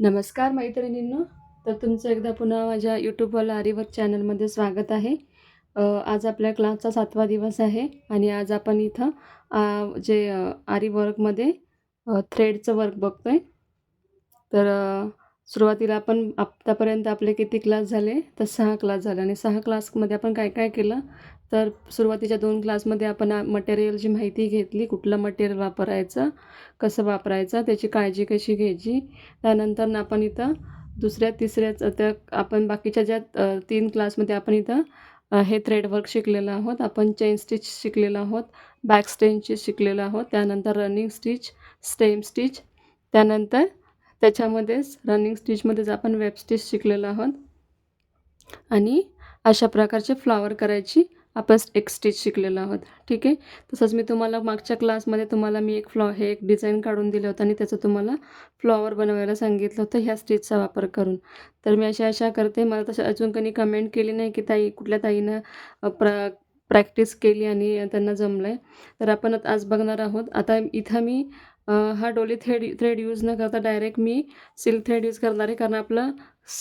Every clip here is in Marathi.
नमस्कार मैत्रिणींनो. तर तुमचं एकदा पुन्हा माझ्या यूट्यूबवाला आरीवर्क चॅनलमध्ये स्वागत आहे. आज आपल्या क्लासचा सातवा दिवस आहे आणि आज आपण इथं जे अ, आरी वर्कमध्ये थ्रेडचं वर्क बघतोय. तर सुरुवातीला आपण आत्तापर्यंत आपले किती क्लास झाले? तर सहा क्लास झाले आणि सहा क्लासमध्ये आपण काय काय केलं? तर सुरुवातीच्या दोन क्लासमध्ये आपण मटेरियलची माहिती घेतली कुठलं मटेरियल वापरायचं कसं वापरायचं त्याची काळजी कशी घ्यायची. त्यानंतर ना आपण इथं दुसऱ्या तिसऱ्याच त्या आपण बाकीच्या ज्या तीन क्लासमध्ये आपण इथं हे थ्रेडवर्क शिकलेलं आहोत. आपण चेन स्टिच शिकलेलो आहोत बॅक स्टेनची शिकलेलो आहोत. त्यानंतर रनिंग स्टिच स्टेम स्टिच त्यानंतर त्याच्यामध्येच रनिंग स्टिचमध्येच आपण वेब स्टिच शिकलेलो आहोत. आणि अशा प्रकारचे फ्लॉवर करायची आपण एक स्टिच शिकलेलो आहोत. ठीक आहे? तसंच मी तुम्हाला मागच्या क्लासमध्ये तुम्हाला मी एक फ्लॉ हे एक डिझाईन काढून दिलं होतं आणि त्याचं तुम्हाला फ्लॉवर बनवायला सांगितलं होतं ह्या स्टिचचा वापर करून. तर मी अशा अशा करते. मला तसं अजून कोणी कमेंट केली नाही की ताई कुठल्या ताईनं प्र प्रॅक्टिस केली आणि त्यांना जमलं आहे तर आपण आता आज बघणार आहोत. आता इथं मी हा डोली थ्रेड थ्रेड यूज न करता डायरेक्ट मी सिल्क थ्रेड यूज करणार आहे. कारण आपलं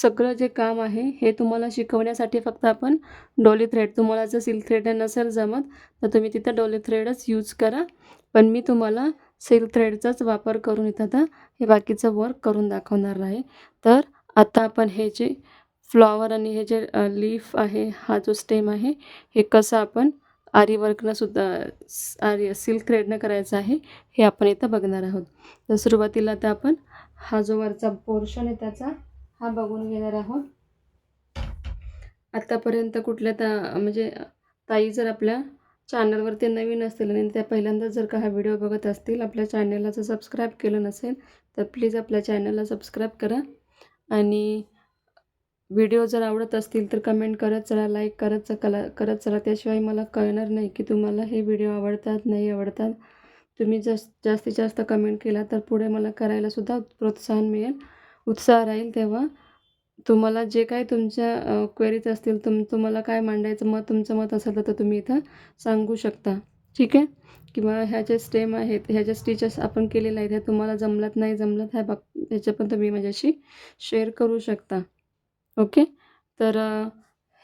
सगळं जे काम आहे हे तुम्हाला शिकवण्यासाठी फक्त आपण डोली थ्रेड तुम्हाला जर सिल्क थ्रेड नसेल जमत तर तुम्ही तिथं डोली थ्रेडच यूज करा. पण मी तुम्हाला सिल्क थ्रेडचाच वापर करून इथं आता हे बाकीचं वर्क करून दाखवणार आहे. तर आता आपण हे जे फ्लॉवर आणि हे जे लीफ आहे हा जो स्टेम आहे हे कसं आपण आरीवर्कनं सुद्धा आरी सिल्क थ्रेडनं करायचं आहे हे आपण इथं बघणार आहोत. तर सुरुवातीला तर आपण हा जो वरचा पोर्शन आहे त्याचा हा बघून घेणार आहोत. आत्तापर्यंत कुठल्या ता म्हणजे ताई जर आपल्या चॅनलवरती नवीन असतील आणि त्या पहिल्यांदा जर का हा व्हिडिओ बघत असतील आपल्या चॅनलला जर सबस्क्राईब केलं नसेल तर प्लीज आपल्या चॅनलला सबस्क्राईब करा. आणि व्हिडिओ जर आवडत असतील तर कमेंट करत चला लाईक करत चला कला करत चला. त्याशिवाय मला कळणार नाही की तुम्हाला हे व्हिडिओ आवडतात नाही आवडतात. तुम्ही जास् जास्तीत जास्त कमेंट केला तर पुढे मला करायलासुद्धा प्रोत्साहन मिळेल. उत्साह राहील तेव्हा. तुम्हाला जे काही तुमच्या क्वेरीज असतील तुम तुम्हाला काय मांडायचं मत तुमचं मत असेल तर तुम्ही इथं सांगू शकता. ठीक आहे? किंवा ह्या ज्या स्टेम आहेत ह्या ज्या स्टिचेस आपण केलेल्या आहेत ह्या तुम्हाला जमलात नाही जमलात ह्या बाब ह्याच्या पण तुम्ही माझ्याशी शेअर करू शकता. ओके? तर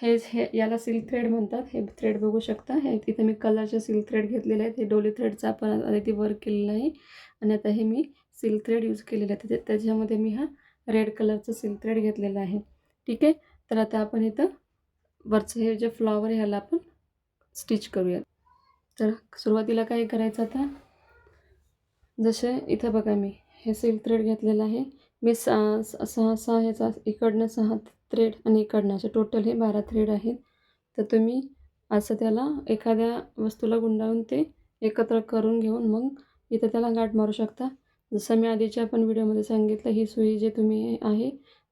हे हे याला सिल्क थ्रेड म्हणतात. हे थ्रेड बघू शकता. हे तिथे मी कलरचे सिल्क थ्रेड घेतलेले आहेत. हे डोली थ्रेडचा आपण इथे वर्क केलेलं आहे. आणि आता हे मी सिल्क थ्रेड यूज केलेलं आहे त्याच्या त्याच्यामध्ये मी हा रेड कलरचं सिल्क थ्रेड घेतलेला आहे. ठीक आहे? तर आता आपण इथं वरचं हे जे फ्लॉवर आहे ह्याला आपण स्टिच करूया तर सुरुवातीला काय करायचं आता? जसे इथं बघा मी हे सिल्क थ्रेड घेतलेलं आहे. मी सहा सहा सहा ह्याचा इकडनं सहा थ्रेड आणि इकडनं असे टोटल हे बारा थ्रेड आहेत. तर तुम्ही असं त्याला एखाद्या वस्तूला गुंडाळून ते एकत्र करून घेऊन मग इथं त्याला गाठ मारू शकता. जसं मी आधीच्या पण व्हिडिओमध्ये सांगितलं ही सुई जे तुम्ही आहे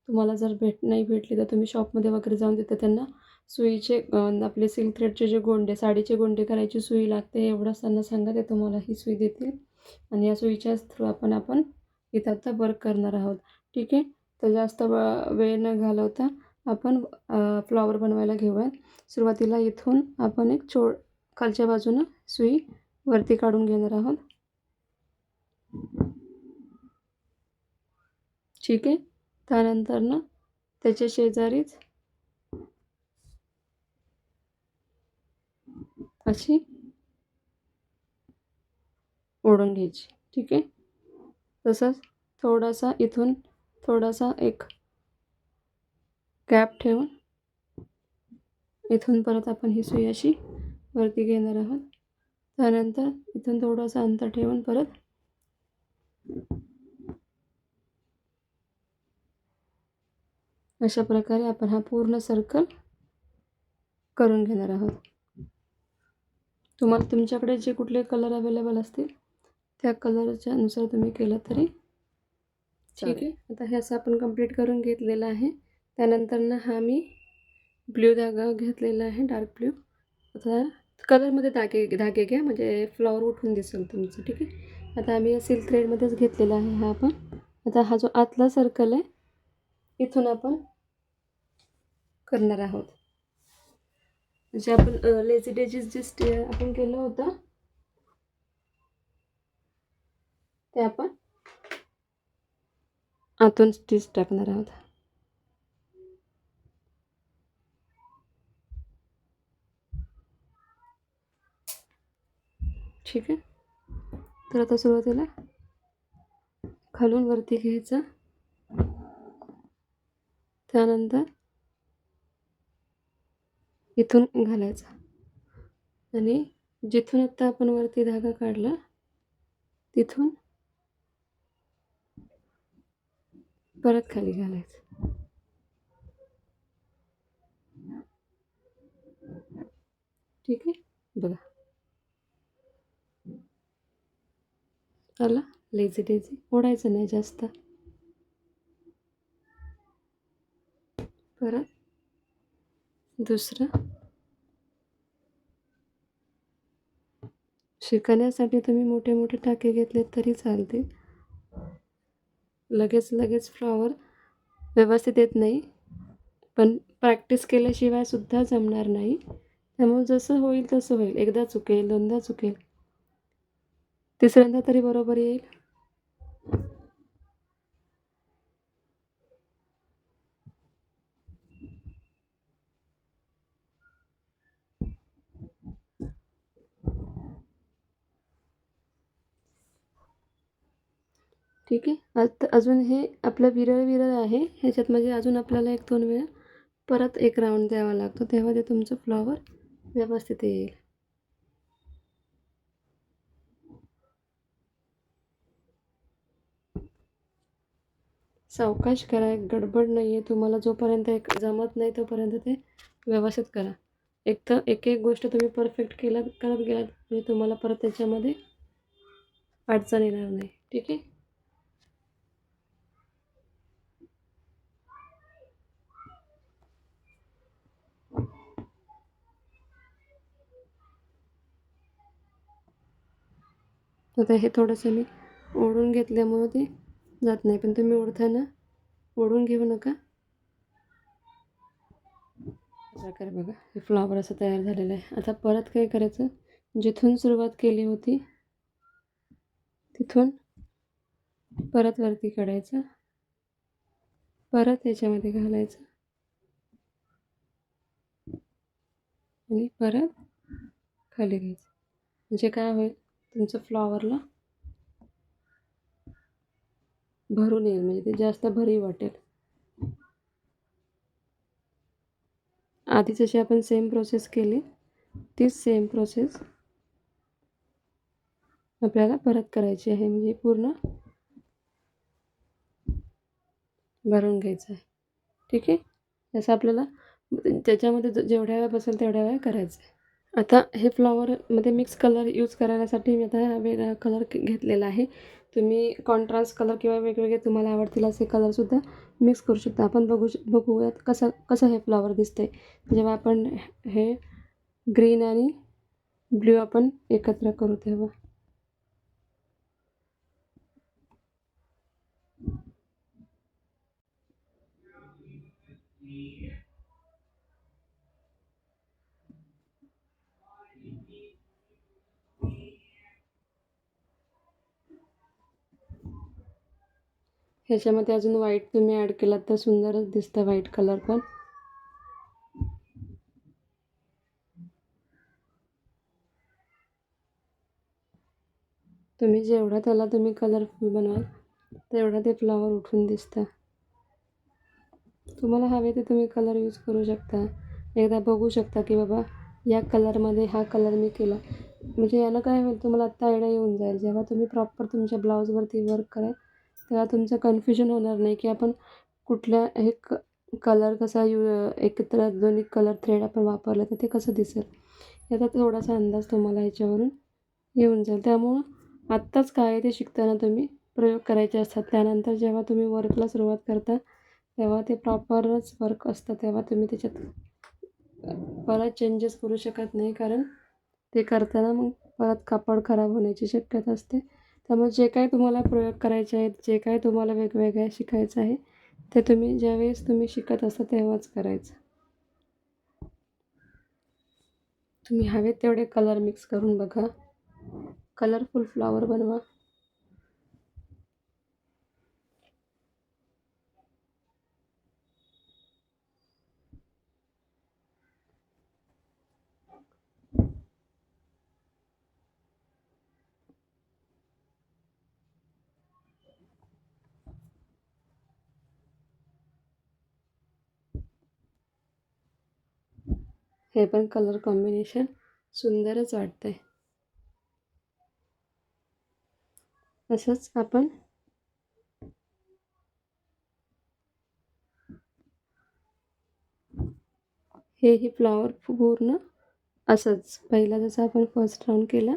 तुम्हाला जर भेट नाही भेटली तर तुम्ही शॉपमध्ये वगैरे जाऊन तिथं त्यांना सुईचे आपले सिल्क थ्रेडचे जे गोंडे साडीचे गोंडे करायची सुई लागते एवढंच त्यांना सांगा ते तुम्हाला ही सुई देतील. आणि या सुईच्याच थ्रू आपण आपण इथं आता वर्क करणार आहोत. ठीक आहे? तर जास्त वेळ न घालवता आपण फ्लॉवर बनवायला घेऊया सुरुवातीला इथून आपण एक चो खालच्या बाजूनं सुई वरती काढून घेणार आहोत. ठीक आहे? त्यानंतर ना त्याच्या शेजारीच अशी ओढून घ्यायची. ठीक आहे? तसंच थोडासा इथून थोडासा एक गॅप ठेवून इथून परत आपण ही सुई अशी वरती घेणार आहोत. त्यानंतर इथून थोडंसं अंतर ठेवून परत अशा प्रकारे आपण हा पूर्ण सर्कल करून घेणार आहोत. तुम्हाला तुमच्याकडे जे कुठले कलर अवेलेबल असतील त्या कलरच्या नुसार तुम्ही केलं तरी ठीक आहे. आता हे असं आपण कंप्लीट करून घेतलेलं आहे. त्यानंतर ना हा मी ब्ल्यू धागा घेतलेला आहे डार्क ब्ल्यू आता कलरमध्ये धागे धागे घ्या म्हणजे फ्लॉवर उठून दिसेल तुमचं ठीक आहे. आता आम्ही सिल्क थ्रेडमध्येच घेतलेला आहे हा आपण. आता हा जो आतला सर्कल आहे इथून आपण करणार आहोत. म्हणजे आपण लेझी डेजीस जे स्टे आपण केलं होतं ते आपण आतून स्टीच टाकणार आहोत. ठीक आहे. तर आता सुरुवातीला खालून वरती घ्यायचं. त्यानंतर इथून घालायचा. आणि जिथून आत्ता आपण वरती धागा काढला तिथून परत खाली घालायचं. ठीक आहे? बघा. आला लेझी डेझी ओढायचं नाही जास्त. परत. दुसरं. शिकण्यासाठी तुम्ही मोठे मोठे टाके घेतले तरी चालतील. लगेच लगेच फ्लॉवर व्यवस्थित येत नाही. पण प्रॅक्टिस केल्याशिवाय सुद्धा जमणार नाही. त्यामुळे जसं होईल तसं होईल. एकदा चुकेल दोनदा चुकेल. तिसऱ्यांदा तरी बरोबर येईल. ठीक आहे. आता अजून हे आपलं विरळ विरळ आहे. ह्याच्यात म्हणजे अजून आपल्याला एक दोन वेळा परत एक राऊंड द्यावा लागतो. तेव्हा ते तुमचं फ्लॉवर व्यवस्थित येईल. सावकाश करा. एक गडबड नाही आहे तुम्हाला जोपर्यंत एक जमत नाही तोपर्यंत ते व्यवस्थित करा. एक तर एक एक गोष्ट तुम्ही परफेक्ट केलात करत गेलात म्हणजे तुम्हाला परत त्याच्यामध्ये अडचण येणार नाही. ठीक आहे? आता हे थोडंसं मी ओढून घेतल्यामुळं ते जात नाही. पण तुम्ही ओढताना ओढून घेऊ नका. प्रकारे बघा हे फ्लॉवर असं तयार झालेलं आहे. आता परत काय करायचं? जिथून सुरुवात केली होती तिथून परत वरती काढायचं. परत याच्यामध्ये घालायचं. आणि परत खाली घ्यायचं. म्हणजे काय होईल? तुमचं फ्लॉवरला? भरून येईल म्हणजे ते जास्त भरी वाटेल. आधी जशी आपण सेम प्रोसेस केली तीच सेम प्रोसेस आपल्याला परत करायची आहे. म्हणजे पूर्ण भरून घ्यायचं आहे. ठीक आहे? जसं आपल्याला त्याच्यामध्ये जेवढ्या वेळा बसेल तेवढ्या वेळा करायचं आहे. आता हे फ्लॉवरमध्ये मिक्स कलर यूज करायसाठी मी आता वेगळा कलर घेतलेला आहे. तुम्ही कॉन्ट्रास्ट कलर किंवा वेगवेगळे तुम्हाला आवडतील असे कलरसुद्धा मिक्स करू शकता. आपण बघू बघूयात कसं कसं हे फ्लॉवर दिसते जेव्हा आपण हे ग्रीन आणि ब्ल्यू आपण एकत्र करू तेव्हा. ह्याच्यामध्ये अजून व्हाईट तुम्ही ॲड केलात तर सुंदरच दिसतं व्हाईट कलर पण. तुम्ही जेवढा त्याला तुम्ही कलरफुल बनवाल तेवढा ते फ्लावर उठून दिसतं. तुम्हाला हवे ते तुम्ही कलर यूज करू शकता. एकदा बघू शकता की बाबा या कलरमध्ये हा कलर मी केला. म्हणजे यानं काय होईल तुम्हाला आत्ता आयडिया येऊन जाईल. जेव्हा तुम्ही प्रॉपर तुमच्या ब्लाऊजवरती वर्क कराल तेव्हा तुमचं कन्फ्युजन होणार नाही की आपण कुठल्या हे क कलर कसा यू एकत्र दोन्ही कलर थ्रेड आपण वापरलं तर ते कसं दिसेल? याचा थोडासा अंदाज तुम्हाला याच्यावरून येऊन जाईल. त्यामुळं आत्ताच काय ते शिकताना तुम्ही प्रयोग करायचे असतात. त्यानंतर जेव्हा तुम्ही वर्कला सुरुवात करता तेव्हा ते प्रॉपरच वर्क असतं. तेव्हा तुम्ही त्याच्यात परत चेंजेस करू शकत नाही. कारण ते करताना मग परत कापड खराब होण्याची शक्यता असते. त्यामुळे जे काही तुम्हाला प्रयोग करायचे आहेत जे काही तुम्हाला वेगवेगळ्या शिकायचं आहे ते तुम्ही ज्यावेळेस तुम्ही शिकत असता तेव्हाच करायचं. तुम्ही हवेत तेवढे कलर मिक्स करून बघा. कलरफुल फ्लॉवर बनवा. हे पण कलर कॉम्बिनेशन सुंदरच वाटतंय. असंच आपण हेही फ्लॉवर पूर्ण असंच. पहिला जसं आपण फर्स्ट राऊंड केला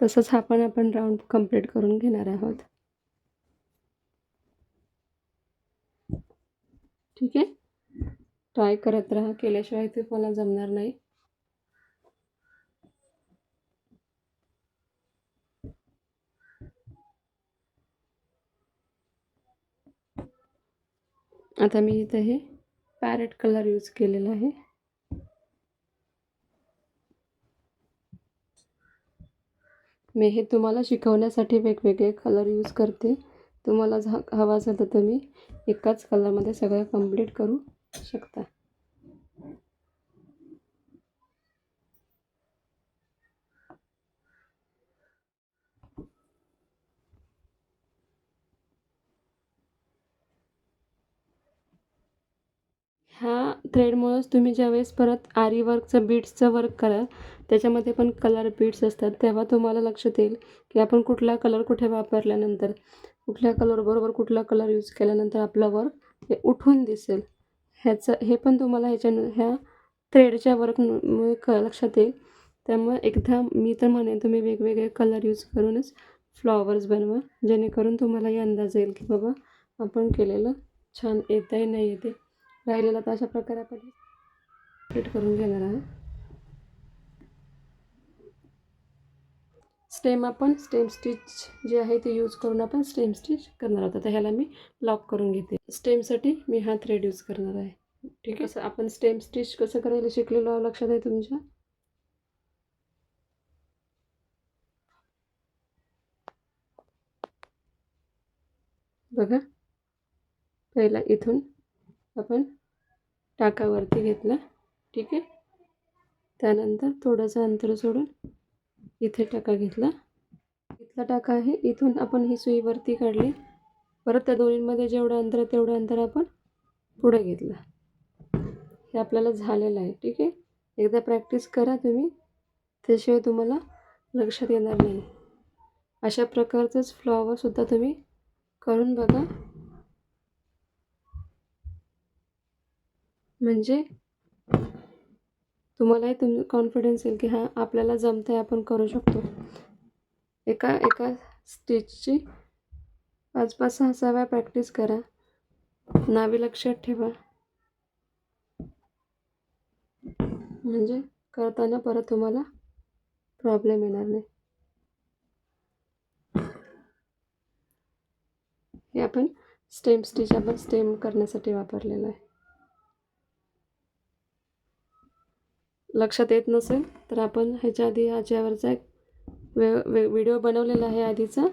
तसंच हा पण आपण राऊंड कंप्लीट करून घेणार आहोत. ठीक आहे? ट्राय करत राहा केल्याशिवाय ते मला जमणार नाही. आता मी इथं हे पॅरेट कलर यूज केलेला आहे. मी हे तुम्हाला शिकवण्यासाठी वेगवेगळे कलर यूज करते. तुम्हाला झा हवा असेल तर तुम्ही एकाच कलरमध्ये सगळं कंप्लीट करू. शकता ह्या थ्रेडमुळंच तुम्ही ज्यावेळेस परत आरी वर्कचं बीट्सचं वर्क कराल त्याच्यामध्ये पण कलर बीट्स असतात तेव्हा तुम्हाला लक्षात येईल की आपण कुठला कलर कुठे वापरल्यानंतर कुठल्या कलरबरोबर कुठला कलर यूज केल्यानंतर आपलं वर्क हे उठून दिसेल. ह्याचं हे पण तुम्हाला ह्याच्या ह्या थ्रेडच्या वर्कमुळे क लक्षात येईल. त्यामुळे एकदा मी तर म्हणेन तुम्ही वेगवेगळे कलर यूज करूनच फ्लॉवर्स बनवा. जेणेकरून तुम्हालाही अंदाज येईल की बाबा आपण केलेलं छान येत आहे नाही येते राहिलेलं तर अशा प्रकारे आपण कंप्लीट करून घेणार आहोत. स्टेम आपण स्टेम स्टिच जे आहे ते यूज करून आपण स्टेम स्टिच करणार आहोत. तर ह्याला मी लॉक करून घेते. स्टेमसाठी मी हा थ्रेड यूज करणार आहे. ठीक आहे? आपण स्टेम स्टिच कसं करायला शिकलेलो आहोत लक्षात आहे तुमच्या? बघा. पहिला इथून आपण टाकावरती घेतला. ठीक आहे? त्यानंतर थोडंसं अंतर सोडून इथे टाका घेतला. इथला टाका आहे. इथून आपण ही सुई वरती काढली. परत त्या दोन्हींमध्ये जेवढं अंतर तेवढं अंतर आपण पुढे घेतलं. हे आपल्याला झालेलं आहे. ठीक आहे? एकदा प्रॅक्टिस करा तुम्ही. त्याशिवाय तुम्हाला लक्षात येणार नाही. अशा प्रकारचंच फ्लॉवरसुद्धा तुम्ही करून बघा. म्हणजे तुम्हालाही तुम कॉन्फिडन्स येईल की हां आपल्याला जमतं आहे आपण करू शकतो. एका एका स्टिचची पाच पाच सहा सहा वेळा प्रॅक्टिस करा. नावे लक्षात ठेवा. म्हणजे करताना परत तुम्हाला प्रॉब्लेम येणार नाही. हे आपण स्टेम स्टिच आपण स्टेम करण्यासाठी वापरलेलं आहे. लक्षात येत नसेल तर आपण ह्याच्या आधी ह्याच्यावरचा एक वे वे व्हिडिओ बनवलेला आहे आधीचा.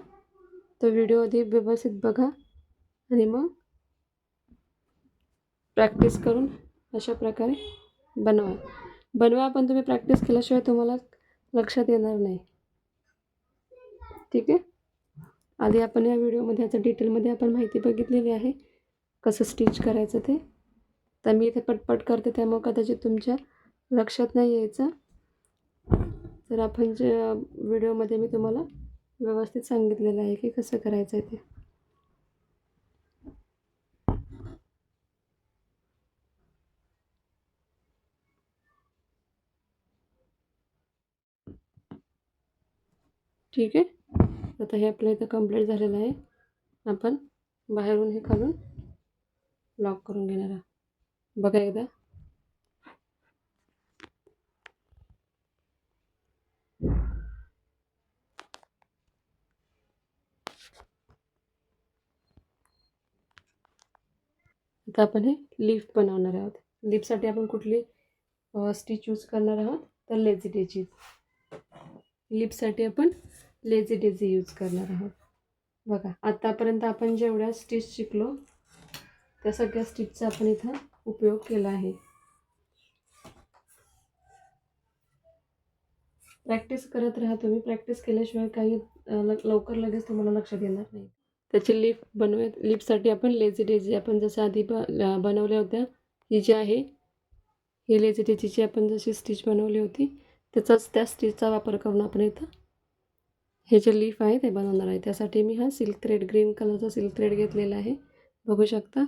तो व्हिडिओ आधी व्यवस्थित बघा आणि मग प्रॅक्टिस करून अशा प्रकारे बनवा. बनवा पण तुम्ही प्रॅक्टिस केल्याशिवाय तुम्हाला लक्षात येणार नाही. ठीक आहे? आधी आपण या व्हिडिओमध्ये याचं डिटेलमध्ये आपण माहिती बघितलेली आहे कसं स्टिच करायचं ते. तर मी इथे पटपट करते त्यामुळे कदाचित तुमच्या लक्षात नाही यायचं. तर आपण जे व्हिडिओमध्ये मी तुम्हाला व्यवस्थित सांगितलेलं आहे की कसं करायचं आहे ते. ठीक आहे? आता हे आपलं इथं कंप्लीट झालेलं आहे. आपण बाहेरून हे खालून लॉक करून घेणार आहोत. बघा एकदा. आता आपण हे लिफ्ट बनवणार आहोत. लीफसाठी आपण कुठली स्टिच यूज करणार आहोत? तर लेझी डेझी लिपसाठी आपण लेझी डेझी यूज करणार आहोत. बघा आत्तापर्यंत आपण जेवढ्या स्टिच शिकलो त्या सगळ्या स्टिचचा आपण इथं उपयोग केला आहे. प्रॅक्टिस करत राहा तुम्ही. प्रॅक्टिस केल्याशिवाय काही लवकर लगेच तुम्हाला लक्षात येणार नाही. त्याची लिप बनवूयात लिपसाठी आपण लेझी डेझी आपण जसं आधी ब बनवल्या होत्या ही जी आहे ही लेझी लेझिटिची आपण जशी स्टिच बनवली होती त्याचाच त्या स्टिचचा वापर करून आपण इथं हे जे लीफ आहे ते बनवणार आहे. त्यासाठी मी हा सिल्क थ्रेड ग्रीन कलरचा सिल्क थ्रेड घेतलेला आहे. बघू शकता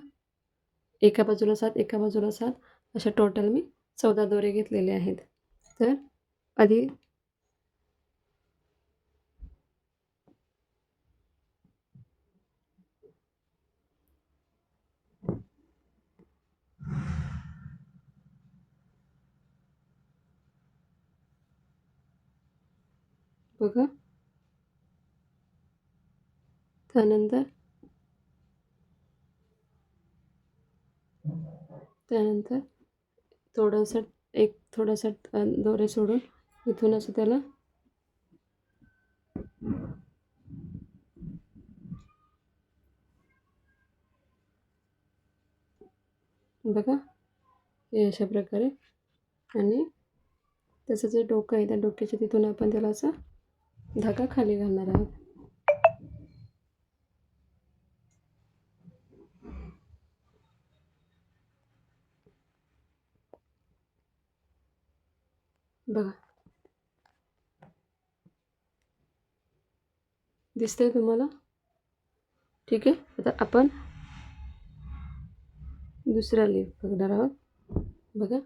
एका बाजूला सात एका बाजूला सात अशा टोटल मी चौदा दोरे घेतलेले आहेत. तर आधी बघा. त्यानंतर? त्यानंतर? थोडंसं एक थोडासा दोरे सोडून इथून असं त्याला बघा. हे अशा प्रकारे. आणि त्याचं जे डोकं आहे त्या डोक्याच्या तिथून आपण त्याला असं धागा खाली घालणार आहोत. बघा. दिसतंय तुम्हाला? ठीक आहे आता आपण दुसरा लीफ बघणार आहोत. बघा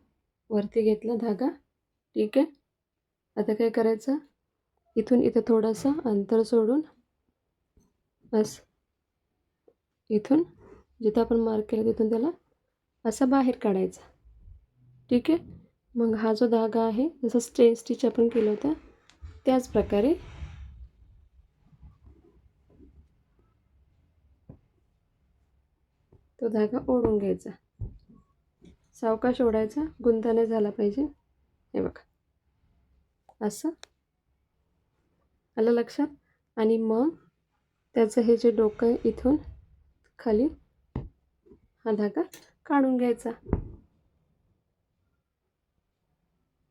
वरती घेतला धागा. ठीक आहे आता काय करायचं? इथून इथं थोडंसं अंतर सोडून बस. इथून जिथं आपण मार्क केलं तिथून त्याला असं बाहेर काढायचा. ठीक आहे? मग हा जो धागा आहे जसं स्ट्रेन स्टिच आपण केलं होतं त्याच प्रकारे तो धागा ओढून घ्यायचा. सावकाश ओढायचा गुंताने झाला पाहिजे. हे बघा. असं आलं लक्षात? आणि मग त्याचं हे जे डोकं आहे इथून खाली हा धागा काढून घ्यायचा.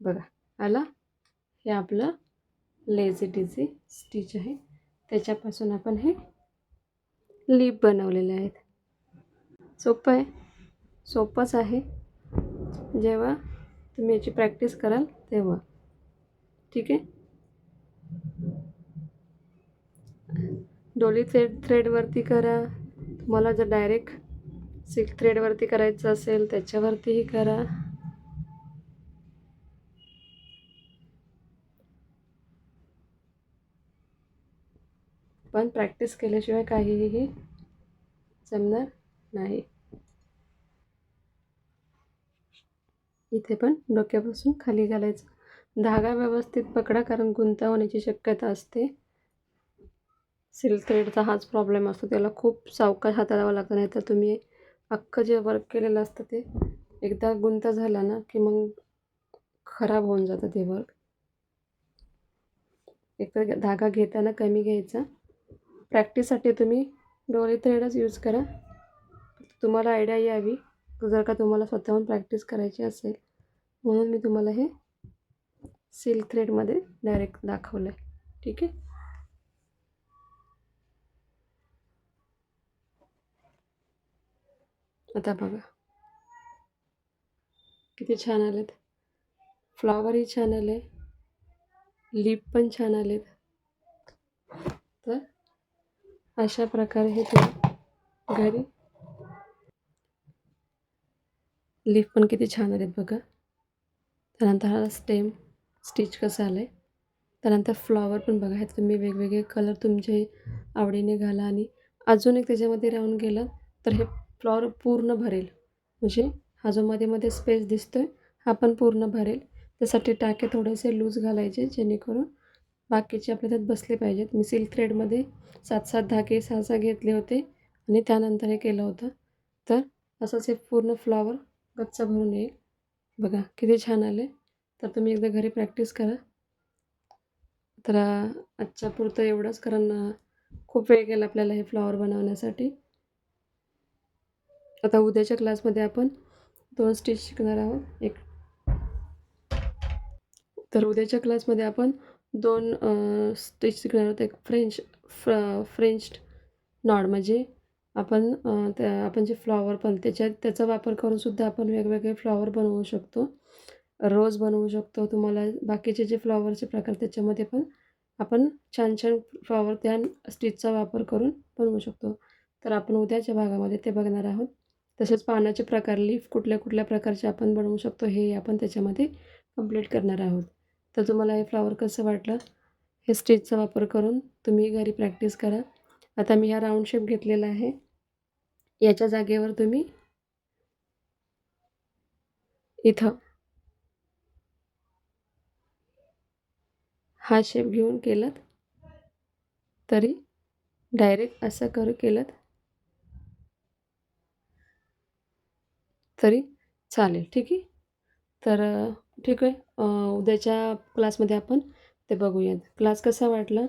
बघा आला? हे आपलं लेझी डिझी स्टिच आहे. त्याच्यापासून आपण हे लिप बनवलेले आहेत. सोपं आहे. सोपंच आहे. जेव्हा तुम्ही याची प्रॅक्टिस कराल तेव्हा. ठीक आहे? डोली थ्रेड थ्रेडवरती करा. तुम्हाला जर डायरेक्ट सिल्क थ्रेडवरती करायचं असेल त्याच्यावरतीही करा. पण प्रॅक्टिस केल्याशिवाय काहीही जमणार नाही. इथे पण डोक्यापासून खाली घालायचं. धागा व्यवस्थित पकडा कारण गुंता होण्याची शक्यता असते. सिल्क थ्रेडचा हाच प्रॉब्लेम असतो. त्याला खूप सावकाश हाताळावं लागतं. नाही तर तुम्ही अख्खं जे वर्क केलेलं असतं ते एकदा गुंता झाला ना की मग खराब होऊन जातं ते वर्क एकतर धागा घेताना कमी घ्यायचा. प्रॅक्टिससाठी तुम्ही डोली थ्रेडच यूज करा. तुम्हाला आयडिया यावी. जर का तुम्हाला स्वतःहून प्रॅक्टिस करायची असेल म्हणून मी तुम्हाला हे सिल्क थ्रेडमध्ये डायरेक्ट दाखवलं आहे ठीक आहे? आता बघा. किती छान आलेत. फ्लॉवरही छान आले. लिप पण छान आलेत. तर अशा प्रकारे हे तुम्ही घरी लिफ पण किती छान आलेत बघा. त्यानंतर हा स्टेम स्टिच कसं आलं आहे त्यानंतर फ्लॉवर पण बघा. ह्यात तुम्ही वेगवेगळे कलर तुमचे आवडीने घाला आणि अजून एक त्याच्यामध्ये राहून गेला तर हे फ्लॉवर पूर्ण भरेल. म्हणजे हा जो मध्ये मध्ये स्पेस दिसतो आहे हा पण पूर्ण भरेल. त्यासाठी टाके थोडेसे लूज घालायचे जेणेकरून बाकीचे आपल्या त्यात बसले पाहिजेत. मी सिल्क थ्रेडमध्ये सात सात धागे सहा सहा घेतले होते आणि त्यानंतर हे केलं होतं. तर असंच हे पूर्ण फ्लॉवर गच्च भरून येईल. बघा किती छान आले. तर तुम्ही एकदा घरी प्रॅक्टिस करा. तर आजच्या पुरतं एवढंच कारण खूप वेळ गेला आपल्याला हे फ्लॉवर बनवण्यासाठी. आता उद्याच्या क्लासमध्ये आपण दोन स्टिच शिकणार आहोत. एक. तर उद्याच्या क्लासमध्ये आपण दोन स्टिच शिकणार आहोत. एक फ्रेंच फ्र फ्रेंच नॉड म्हणजे आपण त्या आपण जे फ्लॉवर पण त्याच्या त्याचा वापर करूनसुद्धा आपण वेगवेगळे फ्लॉवर बनवू शकतो. रोज बनवू शकतो. तुम्हाला बाकीचे जे फ्लॉवरचे प्रकार त्याच्यामध्ये पण आपण छान छान फ्लॉवर त्या स्टिचचा वापर करून बनवू शकतो. तर आपण उद्याच्या भागामध्ये ते बघणार आहोत. तसेच पानाचे प्रकार लीफ कुठल्या कुठल्या प्रकारचे आपण बनवू शकतो हे आपण त्याच्यामध्ये कंप्लीट करणार आहोत. तर तुम्हाला हे फ्लॉवर कसं वाटलं? हे स्टिचचा वापर करून तुम्ही घरी प्रॅक्टिस करा. आता मी हा राऊंड शेप घेतलेला आहे. याच्या जागेवर तुम्ही इथं हा शेप घेऊन केलात तरी डायरेक्ट असं करू केलं तरी चालेल ठीक आहे? तर ठीक आहे. उद्याच्या क्लासमध्ये आपण ते बघूयात. क्लास कसा वाटला?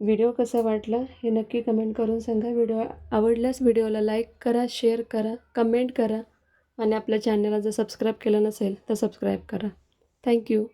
व्हिडिओ कसा वाटला? हे नक्की कमेंट करून सांगा. व्हिडिओ आवडल्यास व्हिडिओला लाईक करा शेअर करा कमेंट करा आणि आपल्या चॅनलला जर सबस्क्राईब केलं नसेल तर सबस्क्राईब करा. थँक्यू